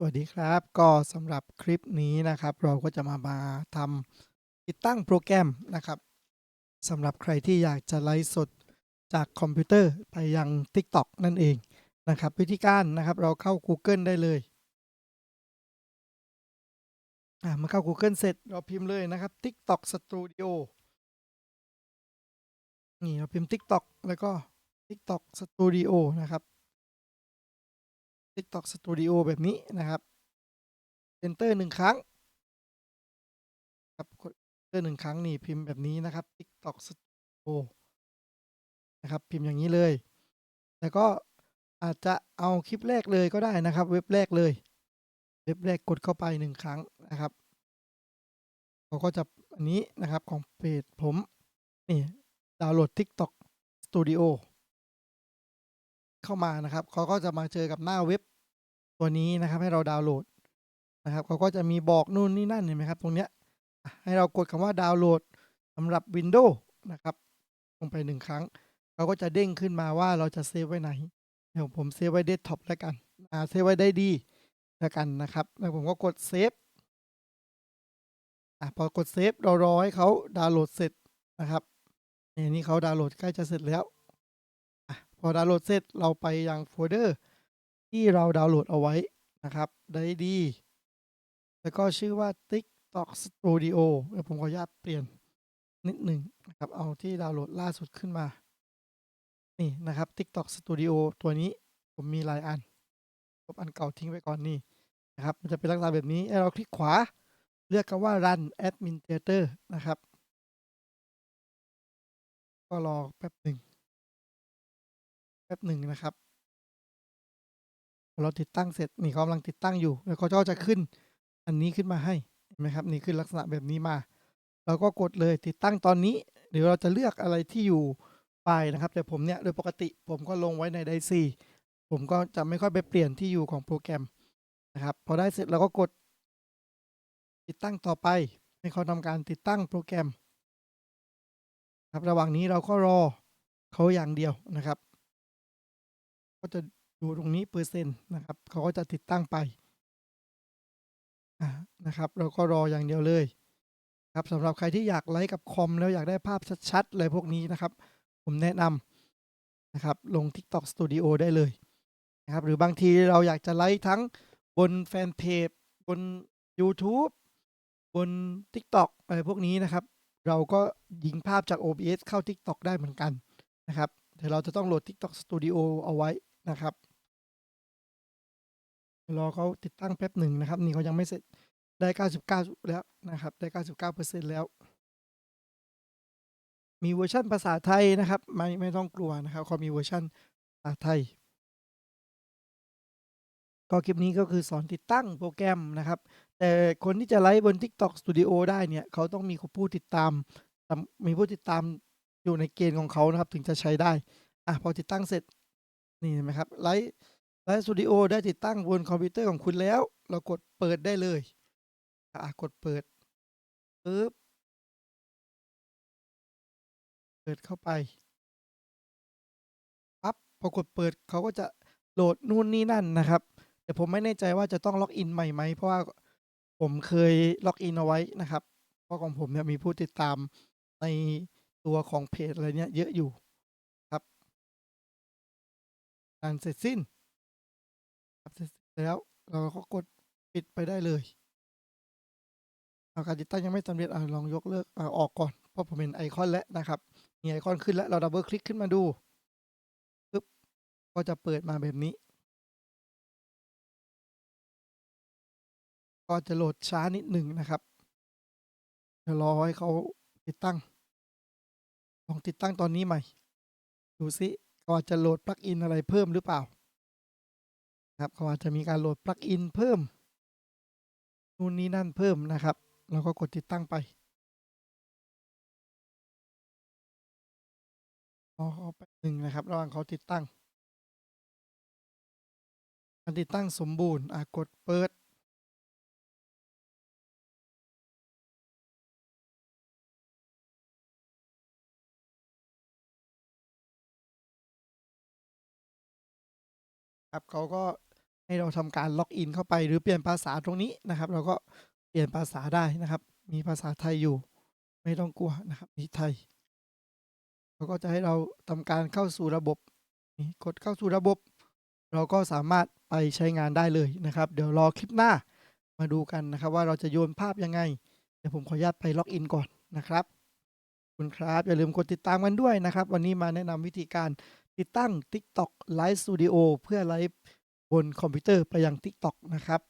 สวัสดีครับก็สำหรับคลิปนี้นะครับ เราก็จะมามาทำติดตั้งโปรแกรมนะครับสำหรับใครที่อยากจะไลฟ์สดจากคอมพิวเตอร์ไปยัง TikTok นั่นเองนะครับ วิธีการนะครับเราเข้า Google ได้เลยอ่าเมื่อเข้า Google เสร็จเราพิมพ์เลยนะครับ TikTok Studio นี่เราพิมพ์ TikTok แล้วก็ TikTok Studio นะครับ TikTok Studio แบบนี้นะครับ Enter หนึ่งครั้งครับกด Enter หนึ่งครั้งนี่พิมพ์แบบนี้นะครับ TikTok Studio นะครับ พิมพ์อย่างนี้เลย แล้วก็อาจจะเอาคลิปแรกเลยก็ได้นะครับ เว็บแรกเลย เว็บแรกกดเข้าไปหนึ่งครั้งนะครับเขาก็จะอันนี้นะครับของเพจผมนี่ดาวน์โหลด TikTok Studio เข้ามานะครับเขาก็จะมาเจอกับหน้าเว็บ ตัวนี้นะครับให้เราดาวน์โหลดนะครับเขาก็จะมีบอกนู่นนี่นั่นเห็นไหมครับ ตรงเนี้ยให้เรากดคำว่าดาวน์โหลดสำหรับ Windows นะครับ ลงไปหนึ่งครั้งเขาก็จะเด้งขึ้นมาว่าเราจะเซฟไว้ไหนเดี๋ยวผมเซฟไว้เดสก์ท็อปแล้วกันอ่าเซฟไว้ได้ดีแล้วกันนะครับ แล้วผมก็กดเซฟอะพอกดเซฟเรารอให้เขาดาวน์โหลดเสร็จนะครับนี่นี่เขาดาวน์โหลดใกล้จะเสร็จแล้วอะพอดาวน์โหลดเสร็จเราไปยังโฟลเดอร์ ที่เราดาวน์โหลดเอาไว้นะครับ ได้ดี แล้วก็ชื่อว่า TikTok Studio เดี๋ยวผมขออนุญาตเปลี่ยนนิดหนึ่งนะครับ เอาที่ดาวน์โหลดล่าสุดขึ้นมา นี่นะครับ TikTok Studio ตัวนี้ผมมีหลายอันลบอันเก่าทิ้งไว้ก่อนนี่นะครับ มันจะเป็นลักษณะแบบนี้เราคลิกขวา เลือกคำว่า Run Administrator นะครับ ก็รอแป๊บหนึ่งแป๊บหนึ่งนะครับ เราติดตั้งเสร็จนี่เขากำลังติดตั้งอยู่ แล้วเขาก็จะขึ้น อันนี้ขึ้นมาให้เห็นไหมครับ นี่ขึ้นลักษณะแบบนี้มา เราก็กดเลยติดตั้งตอนนี้ เดี๋ยวเราจะเลือกอะไรที่อยู่ไปนะครับ แต่ผมเนี่ยโดยปกติผมก็ลงไว้ในไดซีผมก็จะไม่ค่อยไปเปลี่ยนที่อยู่ของโปรแกรมนะครับ พอได้เสร็จเราก็กด ติดตั้งต่อไปให้เขาทำการติดตั้งโปรแกรม ครับระหว่างนี้เราก็รอเขาอย่างเดียวนะครับ ก็จะ ดูตรงนี้เปอร์เซ็นต์นะครับเขาก็จะติดตั้งไปนะครับเราก็รออย่างเดียวเลยครับสำหรับใครที่อยากไลฟ์กับคอมแล้วอยากได้ภาพชัดๆเลยพวกนี้นะครับ ผมแนะนำนะครับลง TikTok Studio ได้เลยนะครับหรือบางทีเราอยากจะไลฟ์ทั้งบนแฟนเพจบน YouTube บน TikTok อะไรพวกนี้นะครับ เราก็ยิงภาพจาก OBS เข้า TikTok ได้เหมือนกันนะครับแต่เราจะต้องโหลด TikTok Studio เอาไว้นะครับ รอเขาติดตั้งแป๊บหนึ่งนะครับ นี่เขายังไม่เสร็จได้ 99 แล้วนะครับ ได้ 99%แล้ว มีเวอร์ชันภาษาไทยนะครับ ไม่ไม่ต้องกลัวนะครับเขามีเวอร์ชันภาษาไทย ก็คลิปนี้ก็คือสอนติดตั้งโปรแกรมนะครับ แต่คนที่จะไลฟ์บน TikTok Studio ได้เนี่ย เขาต้องมีผู้ติดตามตามมีผู้ติดตามอยู่ในเกณฑ์ของเขานะครับ ถึงจะใช้ได้ อะพอติดตั้งเสร็จนี่เห็นไหมครับไลฟ์ ไลฟ์สตูดิโอได้ติดตั้งบนคอมพิวเตอร์ของคุณแล้ว เรากดเปิดได้เลยอะกดเปิดปึ๊บเปิดเข้าไปปั๊บพอกดเปิดเขาก็จะโหลดนู่นนี่นั่นนะครับ แต่ผมไม่แน่ใจว่าจะต้องล็อกอินใหม่ไหมเพราะว่าผมเคยล็อกอินเอาไว้นะครับ เพราะของผมเนี่ยมีผู้ติดตามในตัวของเพจอะไรเนี่ยเยอะอยู่ครับการเสร็จสิ้น ครับเสร็จแล้วเราก็กดปิดไปได้เลยเาการติดตั้งยังไม่สำเร็จอลองยกเลิกอออกก่อน เพราะผมเห็นไอคอนแล้วนะครับมีไอคอนขึ้นแล้ว เราดับเบิลคลิกขึ้นมาดูปึ๊บก็จะเปิดมาแบบนี้ ก็จะโหลดช้านิดหนึ่งนะครับเดี๋ยวรอให้เขาติดตั้ง ลองติดตั้งตอนนี้ใหม่ ดูซิเขาอาจจะโหลดปลั๊กอินอะไรเพิ่มหรือเปล่า ครับเขาอาจจะมีการโหลดปลั๊กอินเพิ่มนู่นนี่นั่นเพิ่มนะครับ เราก็กดติดตั้งไปรอเขาแป๊บหนึ่งนะครับ ระหว่างเขาติดตั้งการติดตั้งสมบูรณ์อะกดเปิดครับเขาก็ ให้เราทำการล็อกอินเข้าไป หรือเปลี่ยนภาษาตรงนี้นะครับ เราก็เปลี่ยนภาษาได้นะครับ มีภาษาไทยอยู่ ไม่ต้องกลัวนะครับมีไทยเขาก็จะให้เราทำการเข้าสู่ระบบนี่กดเข้าสู่ระบบ เราก็สามารถไปใช้งานได้เลยนะครับ เดี๋ยวรอคลิปหน้ามาดูกันนะครับ ว่าเราจะโยนภาพยังไง เดี๋ยวผมขออนุญาตไปล็อกอินก่อนนะครับขอบคุณครับอย่าลืมกดติดตามกันด้วยนะครับ วันนี้มาแนะนำวิธีการติดตั้ง TikTok Live Studio เพื่อไลฟ์ บนคอมพิวเตอร์ไปยัง TikTok นะครับ